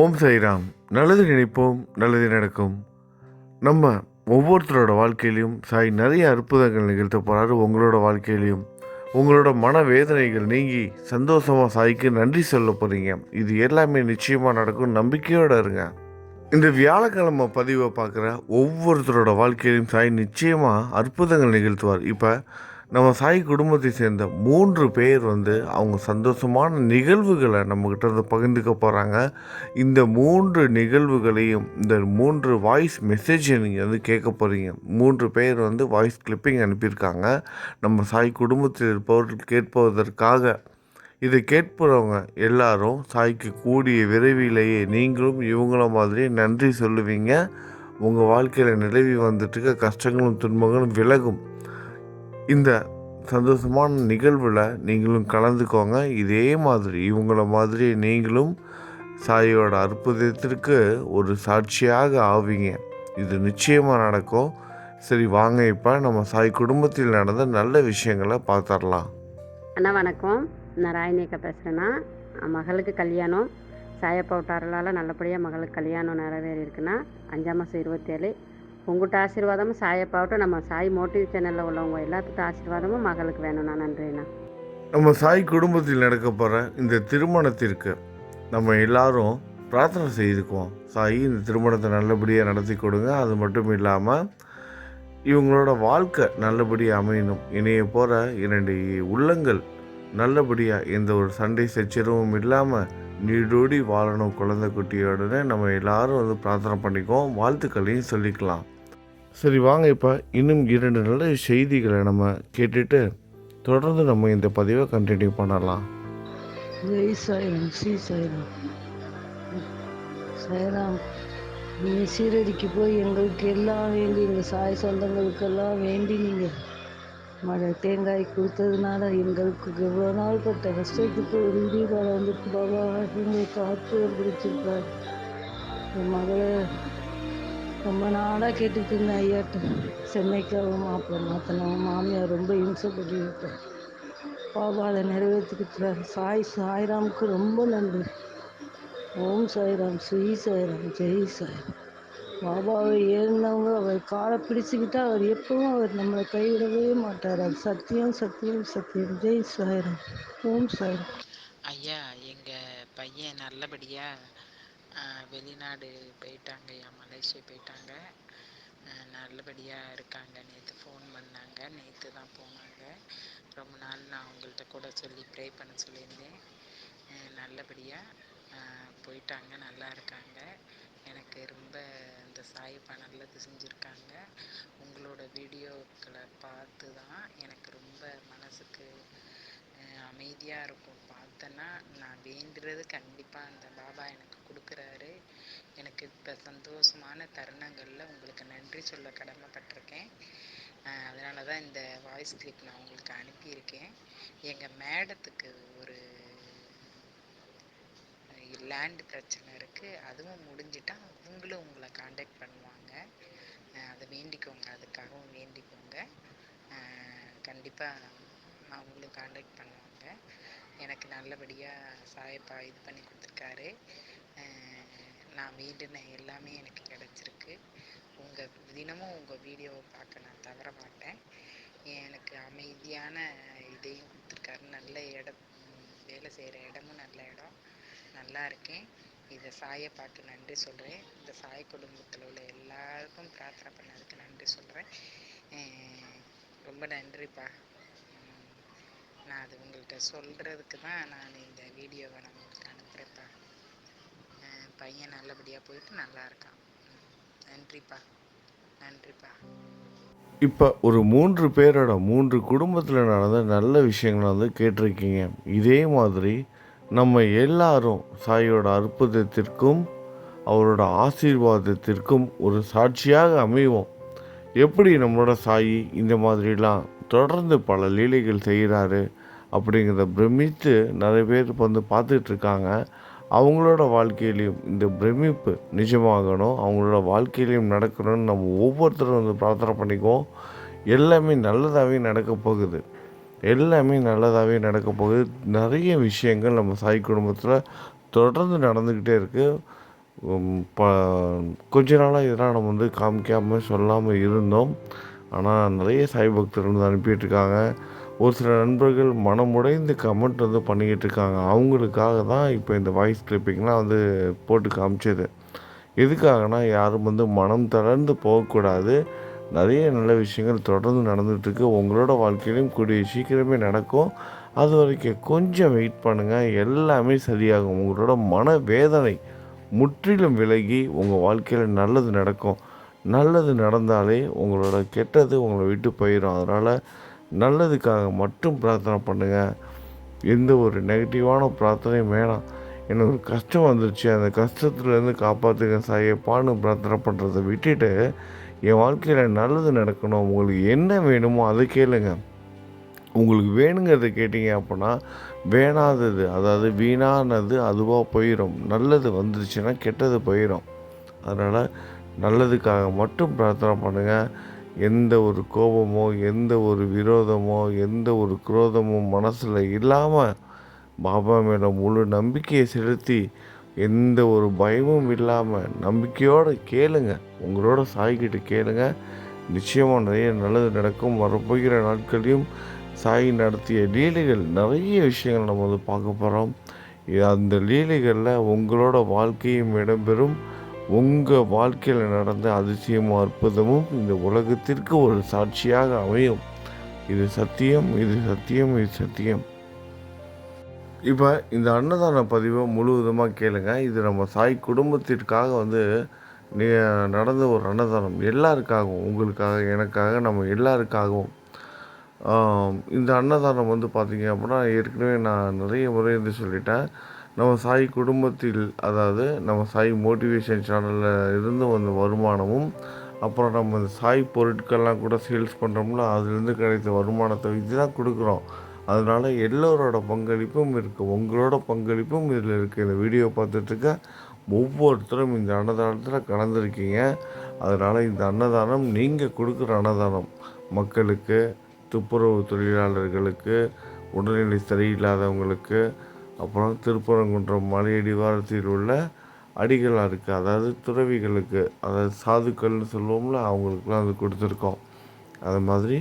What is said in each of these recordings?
ஓம் சைராம் நல்லது நினைப்போம் நல்லது நடக்கும். நம்ம ஒவ்வொருத்தரோட வாழ்க்கையிலையும் சாய் நிறைய அற்புதங்கள் நிகழ்த்த போகிறாரு உங்களோட வாழ்க்கையிலையும். உங்களோட மன வேதனைகள் நீங்கி சந்தோஷமாக சாய்க்கு நன்றி சொல்ல போகிறீங்க இது எல்லாமே நிச்சயமாக நடக்கும். நம்பிக்கையோடு இருங்க. இந்த வியாழக்கிழமை பதிவை பார்க்குற ஒவ்வொருத்தரோட வாழ்க்கையிலையும் சாய் நிச்சயமாக அற்புதங்கள் நிகழ்த்துவார். இப்போ நம்ம சாய் குடும்பத்தை சேர்ந்த மூன்று பேர் வந்து அவங்க சந்தோஷமான நிகழ்வுகளை நம்மக்கிட்ட இருந்து பகிர்ந்துக்க போகிறாங்க இந்த மூன்று நிகழ்வுகளையும் இந்த மூன்று வாய்ஸ் மெசேஜை நீங்கள் வந்து கேட்க போகிறீங்க மூன்று பேர் வந்து வாய்ஸ் கிளிப்பிங் அனுப்பியிருக்காங்க. நம்ம சாய் குடும்பத்தில் இருப்பவர்கள் கேட்பதற்காக இதை கேட்பவங்க எல்லாரும் சாய்க்கு கூடிய விரைவிலேயே நீங்களும் இவங்கள மாதிரி நன்றி சொல்லுவீங்க. உங்கள் வாழ்க்கையில் நிலவி வந்துட்டு கஷ்டங்களும் துன்பங்களும் விலகும். இந்த சந்தோஷமான நிகழ்வில் நீங்களும் கலந்துக்கோங்க. இதே மாதிரி இவங்கள மாதிரி நீங்களும் சாயோட அற்புதத்திற்கு ஒரு சாட்சியாக ஆவீங்க. இது நிச்சயமாக நடக்கும். சரி வாங்க இப்போ நம்ம சாய் குடும்பத்தில் நடந்த நல்ல விஷயங்களை பார்த்துடலாம். அண்ணா வணக்கம். நான் ராயநேக்கா பேசுகிறேன்னா மகளுக்கு கல்யாணம். சாயப்பா விட்டாரலால் நல்லபடியாக மகளுக்கு கல்யாணம் நிறைவேறி இருக்குன்னா அஞ்சாம் மாதம் இருபத்தேழு உங்கள்கிட்ட ஆசீர்வாதமும் சாயப்பாவட்டும் நம்ம சாய் மோட்டிவ் சேனலில் உள்ளவங்க எல்லாத்துக்கும் ஆசீர்வாதமும் மகளுக்கு வேணும்ண்ணா நன்றிண்ணா நம்ம சாய் குடும்பத்தில் நடக்க போகிற இந்த திருமணத்திற்கு நம்ம எல்லாரும் பிரார்த்தனை செய்துக்குவோம். சாய் இந்த திருமணத்தை நல்லபடியாக நடத்தி கொடுங்க. அது மட்டும் இல்லாமல் இவங்களோட வாழ்க்கை நல்லபடியாக அமையணும். இணைய போகிற இரண்டு உள்ளங்கள் நல்லபடியாக எந்த ஒரு சண்டை சச்சரவும் இல்லாமல் நீடோடி வாழணும் குழந்தை குட்டியோடனே நம்ம எல்லாரும் வந்து பிரார்த்தனை பண்ணிக்குவோம். வாழ்த்துக்களையும் சொல்லிக்கலாம். சரி வாங்க இப்போ இன்னும் இரண்டு நல்ல செய்திகளை நம்ம கேட்டுட்டு தொடர்ந்து நம்ம இந்த பதிவை கண்டினியூ பண்ணலாம். ஜெய் சாய்ராம் ஸ்ரீ சாய்ராம். சாய்ராம் நீங்கள் சீரடிக்கு போய் எங்களுக்கு எல்லாம் வேண்டி எங்கள் சாய் சொந்தங்களுக்கெல்லாம் வேண்டி நீங்கள் மழை தேங்காய் கொடுத்ததுனால எங்களுக்கு எவ்வளோ நாள் பட்ட கஷ்டத்துக்கு ஒரு விடிகால வந்து பாபா எங்களுக்கு அற்புதம் பிடிச்சிருக்காரு என் மகளை ரொம்ப நாளாக கேட்டுட்டு இருந்தேன் ஐயாட்ட. சென்னைக்கு மாப்பிள்ளை மாற்றினவன் மாமியார் ரொம்ப இம்சப்பட்டு விட்டேன் பாபா அதை நிறைவேற்றிக்கிட்டார். சாய் சாய்ராமுக்கு ரொம்ப நன்றி. ஓம் சாய்ராம் ஸ்ரீ சாய்ராம் ஜெய் சாய்ராம். பாபாவை ஏறினவங்க அவர் காலை பிடிச்சிக்கிட்டா அவர் எப்பவும் அவர் நம்மளை கைவிடவே மாட்டார். அது சத்தியம் சத்தியம் சத்தியம். ஜெய் சாய்ராம். ஓம் சாய்ராம். ஐயா எங்கள் பையன் நல்லபடியாக வெளிநாடு போயிட்டாங்க ஐயா மலேசியா போயிட்டாங்க. நல்லபடியாக இருக்காங்க. நேற்று ஃபோன் பண்ணாங்க. நேற்று தான் போனாங்க. ரொம்ப நாள் நான் அவங்கள்ட்ட கூட சொல்லி ப்ரே பண்ண சொல்லியிருந்தேன். நல்லபடியாக போயிட்டாங்க. நல்லா இருக்காங்க. எனக்கு ரொம்ப இந்த சாய்ப்பா நல்லது செஞ்சுருக்காங்க. உங்களோட வீடியோக்களை பார்த்து தான் எனக்கு ரொம்ப மனசுக்கு அமைதியாக இருக்கும். பார்த்தேன்னா நான் வேண்டுறது கண்டிப்பாக அந்த பாபா எனக்கு கொடுக்குறாரு. எனக்கு இப்போ சந்தோஷமான தருணங்களில் உங்களுக்கு நன்றி சொல்ல கடமைப்பட்டிருக்கேன். அதனால தான் இந்த வாய்ஸ் கிளிப் நான் உங்களுக்கு அனுப்பியிருக்கேன். எங்கள் மேடத்துக்கு ஒரு லேண்ட் பிரச்சனை இருக்குது அதுவும் முடிஞ்சிட்டா அவங்களும் உங்களை காண்டாக்ட் பண்ணுவாங்க. அதை வேண்டிக்கோங்க. அதுக்காகவும் வேண்டிக்கோங்க. கண்டிப்பாக அவங்களும் காண்டாக்ட் பண்ணுவாங்க. எனக்கு நல்லபடியாக சாயப்பா இது பண்ணி கொடுத்துருக்காரு. நான் வேண்டின எல்லாமே எனக்கு கிடச்சிருக்கு. உங்கள் தினமும் உங்கள் வீடியோவை பார்க்க நான் தவற மாட்டேன். எனக்கு அமைதியான இதையும் கொடுத்துருக்காரு. நல்ல இடம் வேலை செய்கிற இடமும் நல்ல இடம். நல்லா இருக்கேன். இதை சாயை பார்த்து நன்றி சொல்கிறேன் இந்த சாய குடும்பத்தில் உள்ள எல்லாருக்கும் பிரார்த்தனை பண்ணதுக்கு நன்றி சொல்கிறேன் ரொம்ப நன்றிப்பா. நான் அது உங்கள்கிட்ட சொல்கிறதுக்கு தான் நான் இந்த வீடியோவை நான் உங்களுக்கு அனுப்புகிறேன்ப்பா பையன் நல்லபடியாக போயிட்டு நல்லா இருக்கான். நன்றிப்பா. நன்றிப்பா. இப்போ ஒரு மூன்று பேரோட மூன்று குடும்பத்தில் நடந்த நல்ல விஷயங்களை வந்து கேட்டிருக்கீங்க. இதே மாதிரி நம்ம எல்லாரும் சாயோட அற்புதத்திற்கும் அவரோட ஆசீர்வாதத்திற்கும் ஒரு சாட்சியாக அமைவோம். எப்படி நம்மளோட சாயி இந்த மாதிரிலாம் தொடர்ந்து பல லீலைகள் செய்கிறாரு? அப்படிங்கிறத பிரமித்து நிறைய பேர் இப்போ வந்து பார்த்துட்டு இருக்காங்க. அவங்களோட வாழ்க்கையிலையும் இந்த பிரமிப்பு நிஜமாகணும். அவங்களோட வாழ்க்கையிலையும் நடக்கணும்னு நம்ம ஒவ்வொருத்தரும் வந்து பிரார்த்தனை பண்ணிக்குவோம். எல்லாமே நல்லதாகவே நடக்க போகுது. எல்லாமே நல்லதாகவே நடக்க போகுது. நிறைய விஷயங்கள் நம்ம சாய் குடும்பத்தில் தொடர்ந்து நடந்துக்கிட்டே இருக்குது ப கொஞ்ச நாளாக இதெல்லாம் நம்ம வந்து காமிக்காமல் சொல்லாமல் இருந்தோம். ஆனால் நிறைய சாய் பக்தர்கள் வந்து அனுப்பிட்டுருக்காங்க ஒரு சில நண்பர்கள் மனமுடைந்து கமெண்ட் வந்து பண்ணிக்கிட்டு இருக்காங்க. அவங்களுக்காக தான் இப்போ இந்த வாய்ஸ் கிளிப்பிங்லாம் வந்து போட்டு காமிச்சது. எதுக்காகனா யாரும் வந்து மனம் தளர்ந்து போகக்கூடாது. நிறைய நல்ல விஷயங்கள் தொடர்ந்து நடந்துகிட்ருக்கு. உங்களோட வாழ்க்கையிலும் கூடிய சீக்கிரமே நடக்கும். அது வரைக்கும் கொஞ்சம் வெயிட் பண்ணுங்கள் எல்லாமே சரியாகும். உங்களோட மன வேதனை முற்றிலும் விலகி உங்கள் வாழ்க்கையில் நல்லது நடக்கும். நல்லது நடந்தாலே உங்களோட கெட்டது உங்களை விட்டு போயிடும். அதனால் நல்லதுக்காக மட்டும் பிரார்த்தனை பண்ணுங்கள் எந்த ஒரு நெகட்டிவான பிரார்த்தனையும் வேணாம். எனக்கு ஒரு கஷ்டம் வந்துருச்சு. அந்த கஷ்டத்துலேருந்து காப்பாற்றுங்க சாயப்பான்னு பிரார்த்தனை பண்ணுறதை விட்டுட்டு என் வாழ்க்கையில் நல்லது நடக்கணும். உங்களுக்கு என்ன வேணுமோ அதை கேளுங்க. உங்களுக்கு வேணுங்கிறத கேட்டிங்க அப்படின்னா வேணாதது அதாவது வீணானது அதுவாக போயிடும் நல்லது வந்துருச்சுன்னா கெட்டது போயிடும் அதனால் நல்லதுக்காக மட்டும் பிரார்த்தனை பண்ணுங்கள் எந்த ஒரு கோபமோ எந்த ஒரு விரோதமோ எந்த ஒரு குரோதமோ மனசில் இல்லாமல் பாபா மேலே முழு நம்பிக்கையை செலுத்தி எந்த ஒரு பயமும் இல்லாமல் நம்பிக்கையோடு கேளுங்க. உங்களோட சாய்கிட்ட கேளுங்க. நிச்சயமாக நிறைய நல்லது நடக்கும். வரப்போகிற நாட்களையும் சாய் நடத்திய லீலைகள் நிறைய விஷயங்கள் நம்ம வந்து பார்க்க போகிறோம் அந்த லீலைகளில் உங்களோட வாழ்க்கையும் இடம்பெறும். உங்கள் வாழ்க்கையில் நடந்த அதிசயமும் அற்புதமும் இந்த உலகத்திற்கு ஒரு சாட்சியாக அமையும். இது சத்தியம் இது சத்தியம் இது சத்தியம். இப்போ இந்த அன்னதான பதிவை முழுவதுமாக கேளுங்க. இது நம்ம சாய் குடும்பத்திற்காக வந்து நடந்த ஒரு அன்னதானம். எல்லாருக்காகவும் உங்களுக்காக எனக்காக நம்ம எல்லாருக்காகவும். இந்த அன்னதானம் வந்து பார்த்திங்க அப்படின்னா ஏற்கனவே நான் நிறைய முறை வந்து சொல்லிட்டேன். நம்ம சாய் குடும்பத்தில் அதாவது நம்ம சாய் மோட்டிவேஷன் சேனலில் இருந்து வந்த வருமானமும் அப்புறம் நம்ம இந்த சாய் பொருட்கள்லாம் கூட சேல்ஸ் பண்ணுறோம்ல அதுலேருந்து கிடைத்த வருமானத்தை வச்சு தான் கொடுக்குறோம். அதனால் எல்லோரோட பங்களிப்பும் இருக்குது உங்களோட பங்களிப்பும் இதில் இருக்குது இந்த வீடியோ பார்த்துட்ருக்க ஒவ்வொருத்தரும் இந்த அன்னதானத்தில் கலந்துருக்கீங்க. அதனால் இந்த அன்னதானம் நீங்கள் கொடுக்குற அன்னதானம் மக்களுக்கு துப்புரவு தொழிலாளர்களுக்கு உடல்நிலை சரியில்லாதவங்களுக்கு அப்புறம் திருப்பரங்குன்றம் மலையடிவாரத்தில் உள்ள அடிகளாருக்கு அதாவது துறவிகளுக்கு அதாவது சாதுக்கள்னு சொல்லுவோம்ல அவங்களுக்குலாம் வந்து கொடுத்துருக்கோம். அது மாதிரி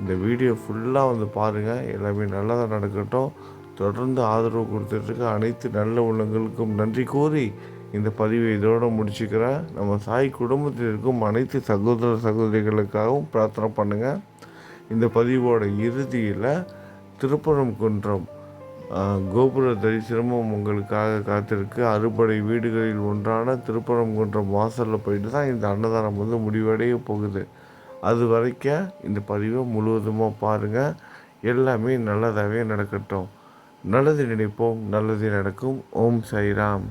இந்த வீடியோ ஃபுல்லாக வந்து பாருங்கள் எல்லாமே நல்லதாக நடக்கட்டும். தொடர்ந்து ஆதரவு கொடுத்துட்ருக்க அனைத்து நல்ல உள்ளங்களுக்கும் நன்றி கூறி இந்த பதிவை இதோடு முடிச்சுக்கிறேன். நம்ம சாய் குடும்பத்தில் இருக்கும் அனைத்து சகோதர சகோதரிகளுக்காகவும் பிரார்த்தனை பண்ணுங்கள் இந்த பதிவோட இறுதியில் திருப்பரங்குன்றம் குன்றம் கோபுர தரிசனமும் உங்களுக்காக காத்திருக்கு. அறுபடை வீடுகளில் ஒன்றான திருப்பரங்குன்றம் வாசலில் போயிட்டு தான் இந்த அன்னதானம் வந்து முடிவடைய போகுது. அது வரைக்கும் இந்த பதிவை முழுவதுமாக பாருங்கள் எல்லாமே நல்லதாகவே நடக்கட்டும். நல்லது நினைப்போம் நல்லது நடக்கும். ஓம் சாய்ராம்.